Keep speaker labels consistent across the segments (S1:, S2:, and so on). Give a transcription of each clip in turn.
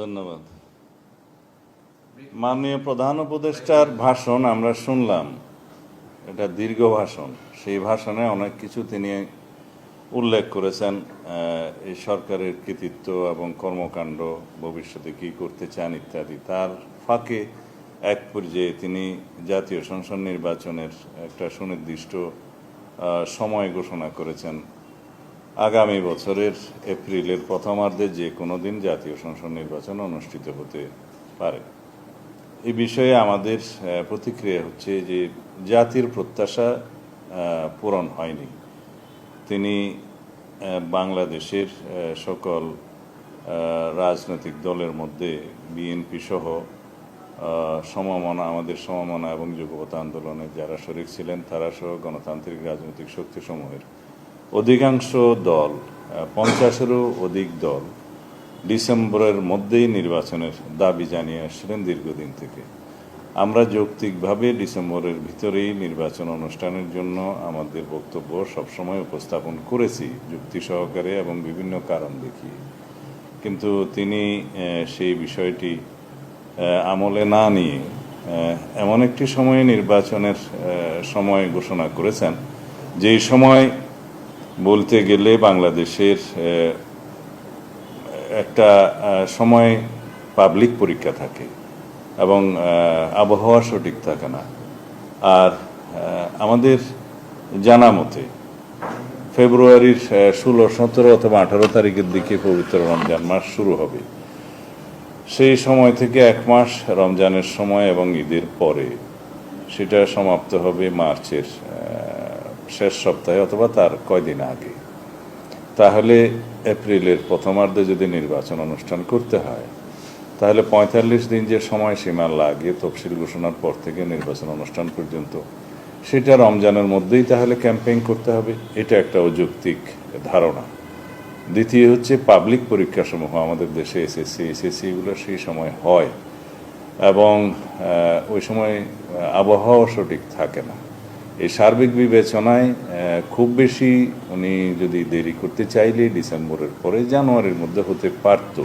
S1: ধন্যবাদ। মাননীয় প্রধান উপদেষ্টার ভাষণ আমরা শুনলাম। এটা দীর্ঘ ভাষণ। সেই ভাষণে অনেক কিছু তিনি উল্লেখ করেছেন এই সরকারের কৃতিত্ব এবং কর্মকাণ্ড, ভবিষ্যতে কি করতে চান ইত্যাদি। তার ফাঁকে এক পর্যায়ে তিনি জাতীয় সংসদ নির্বাচনের একটা সুনির্দিষ্ট সময় ঘোষণা করেছেন। আগামী বছরের এপ্রিলের প্রথমার্ধে যে কোনো দিন জাতীয় সংসদ নির্বাচন অনুষ্ঠিত হতে পারে। এই বিষয়ে আমাদের প্রতিক্রিয়া হচ্ছে যে জাতির প্রত্যাশা পূরণ হয়নি। তিনি বাংলাদেশের সকল রাজনৈতিক দলের মধ্যে বিএনপি সহ সমমনা, আমাদের সমমনা এবং যুগপথ আন্দোলনে যারা শরিক ছিলেন, তারা সহ গণতান্ত্রিক রাজনৈতিক শক্তিসমূহের অধিকাংশ দল পঞ্চাশেরও অধিক দল ডিসেম্বরের মধ্যেই নির্বাচনের দাবি জানিয়ে আসছিলেন দীর্ঘদিন থেকে। আমরা যৌক্তিকভাবে ডিসেম্বরের ভিতরেই নির্বাচন অনুষ্ঠানের জন্য আমাদের বক্তব্য সবসময় উপস্থাপন করেছি, যুক্তি সহকারে এবং বিভিন্ন কারণ দেখিয়ে। কিন্তু তিনি সেই বিষয়টি আমলে না নিয়ে এমন একটি সময়ে নির্বাচনের সময় ঘোষণা করেছেন, যেই সময় বলতে গেলে বাংলাদেশের একটা সময় পাবলিক পরীক্ষা থাকে এবং আবহাওয়া সঠিক থাকে না। আর আমাদের জানা মতে ফেব্রুয়ারির ষোলো, সতেরো অথবা আঠারো তারিখের দিকে পবিত্র রমজান মাস শুরু হবে। সেই সময় থেকে এক মাস রমজানের সময় এবং ঈদের পরে। সেটা সমাপ্ত হবে মার্চের শেষ সপ্তাহে অথবা তার কয়দিন আগে। তাহলে এপ্রিলের প্রথমার্ধে যদি নির্বাচন অনুষ্ঠান করতে হয়, তাহলে পঁয়তাল্লিশ দিন যে সময়সীমা লাগে তফসিল ঘোষণার পর থেকে নির্বাচন অনুষ্ঠান পর্যন্ত, সেটা রমজানের মধ্যেই তাহলে ক্যাম্পেইন করতে হবে, এটা একটা অযৌক্তিক ধারণা। দ্বিতীয় হচ্ছে পাবলিক পরীক্ষাসমূহ আমাদের দেশে এসএসসি এসএসসি এগুলো সেই সময় হয় এবং ওই সময় আবহাওয়া সঠিক থাকে না। এই সার্বিক বিবেচনায় খুব বেশি উনি যদি দেরি করতে চাইলে ডিসেম্বরের পরে জানুয়ারির মধ্যে হতে পারত।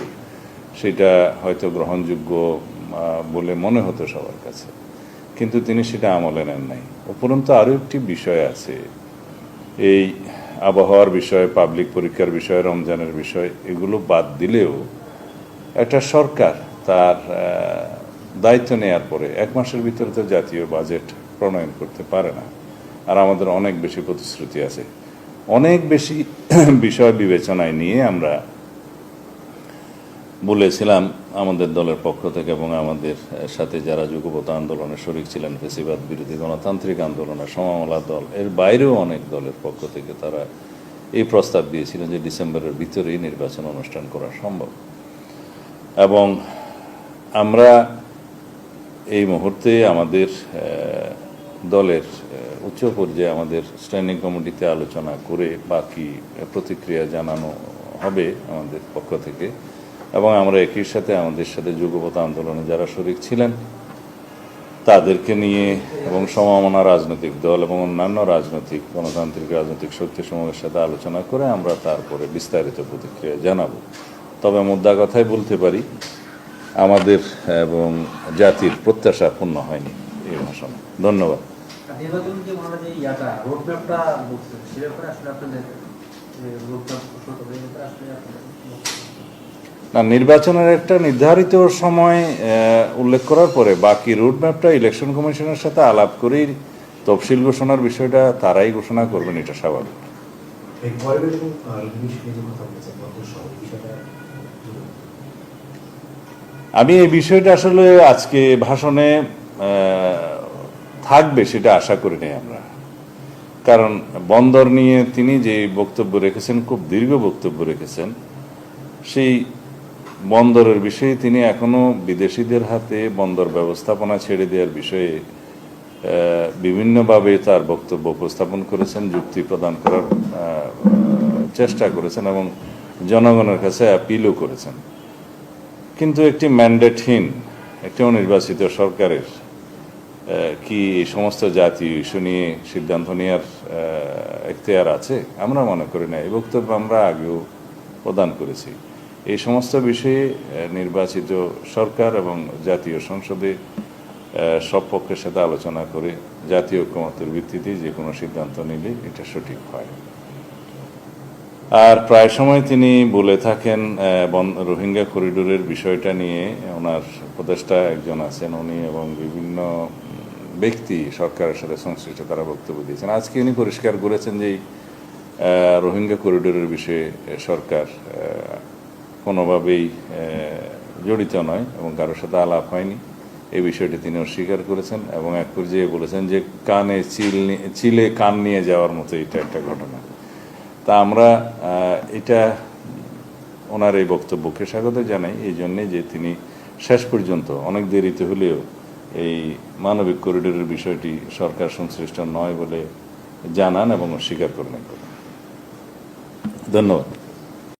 S1: সেটা হয়তো গ্রহণযোগ্য বলে মনে হতো সবার কাছে। কিন্তু তিনি সেটা আমলে নেন নাই। উপরন্তু আরও একটি বিষয় আছে। এই আবহাওয়ার বিষয়ে, পাবলিক পরীক্ষার বিষয়ে, রমজানের বিষয়, এগুলো বাদ দিলেও একটা সরকার তার দায়িত্ব নেয়ার পরে এক মাসের ভিতরে তো জাতীয় বাজেট প্রণয়ন করতে পারে না। আর আমাদের অনেক বেশি প্রতিশ্রুতি আছে। অনেক বেশি বিষয় বিবেচনায় নিয়ে আমরা বলেছিলাম আমাদের দলের পক্ষ থেকে এবং আমাদের সাথে যারা যুগপত আন্দোলনে শরিক ছিলেন, ফেসিবাদ বিরোধী গণতান্ত্রিক আন্দোলনের সমামলা দল, এর বাইরেও অনেক দলের পক্ষ থেকে তারা এই প্রস্তাব দিয়েছিলেন যে ডিসেম্বরের ভিতরেই নির্বাচন অনুষ্ঠান করা সম্ভব। এবং আমরা এই মুহূর্তে আমাদের দলের উচ্চ পর্যায়ে আমাদের স্ট্যান্ডিং কমিটিতে আলোচনা করে বাকি প্রতিক্রিয়া জানানো হবে আমাদের পক্ষ থেকে। এবং আমরা একই সাথে আমাদের সাথে যুগপথ আন্দোলনে যারা শরিক ছিলেন, তাদেরকে নিয়ে এবং সমমনা রাজনৈতিক দল এবং অন্যান্য রাজনৈতিক, গণতান্ত্রিক রাজনৈতিক শক্তি সমূহের সাথে আলোচনা করে আমরা তারপরে বিস্তারিত প্রতিক্রিয়া জানাব। তবে মুদ্রা কথাই বলতে পারি, আমাদের এবং জাতির প্রত্যাশা পূর্ণ হয়নি এই ভাষণে ধন্যবাদ।
S2: নির্বাচন যে মনে যে ইয়াটা রোডম্যাপটা বলছে সে ব্যাপারে আসলে আপনাদের রোডম্যাপ আসলে আপনাদের
S1: না নির্বাচনের একটা নির্ধারিত সময় উল্লেখ করার পরে বাকি রুটম্যাপটা ইলেকশন কমিশনের সাথে আলাপ করেই তফসিল ঘোষণার বিষয়টা তারাই ঘোষণা করবেন এটা স্বাভাবিক। আমি এই বিষয়টা আসলে আজকে ভাষণে থাকবে সেটা আশা করি নাই আমরা। কারণ বন্দর নিয়ে তিনি যে বক্তব্য রেখেছেন, খুব দীর্ঘ বক্তব্য রেখেছেন, সেই বন্দরের বিষয়ে তিনি এখনও বিদেশিদের হাতে বন্দর ব্যবস্থাপনা ছেড়ে দেওয়ার বিষয়ে বিভিন্নভাবে তার বক্তব্য উপস্থাপন করেছেন, যুক্তি প্রদান করার চেষ্টা করেছেন এবং জনগণের কাছে অ্যাপিলও করেছেন। কিন্তু একটি ম্যান্ডেটহীন একটি অনির্বাচিত সরকারের কি সমস্ত জাতি ইস্যু নিয়ে সিদ্ধান্ত নেওয়ার এখতিয়ার আছে? আমরা মনে করি না। এই বক্তব্য আমরা আগেও প্রদান করেছি। এই সমস্ত বিষয়ে নির্বাচিত সরকার এবং জাতীয় সংসদে সব পক্ষের সাথে আলোচনা করে জাতীয় ঐক্যমতের ভিত্তিতে যে কোনো সিদ্ধান্ত নিলে এটা সঠিক হয়। আর প্রায় সময় তিনি বলে থাকেন রোহিঙ্গা করিডোরের বিষয়টা নিয়ে। ওনার উপদেষ্টা একজন আছেন উনি এবং বিভিন্ন ব্যক্তি, সরকারের সাথে সংশ্লিষ্ট তারা বক্তব্য দিয়েছেন। আজকে উনি পরিষ্কার করেছেন যে রোহিঙ্গা করিডোরের বিষয়ে সরকার কোনোভাবেই জড়িত নয় এবং কারোর সাথে আলাপ হয়নি। এই বিষয়টি তিনি অস্বীকার করেছেন এবং এক পর্যায়ে বলেছেন যে, কানে চিল চিলে কান নিয়ে যাওয়ার মতো এটা একটা ঘটনা। তা আমরা এটা ওনার এই বক্তব্যকে স্বাগত জানাই। এই জন্যে যে তিনি শেষ পর্যন্ত, অনেক দেরিতে হলেও এই মানবিক করিডোরের বিষয়টি সরকার সংশ্লিষ্ট নয় বলে জানান এবং অস্বীকার করলেন ধন্যবাদ।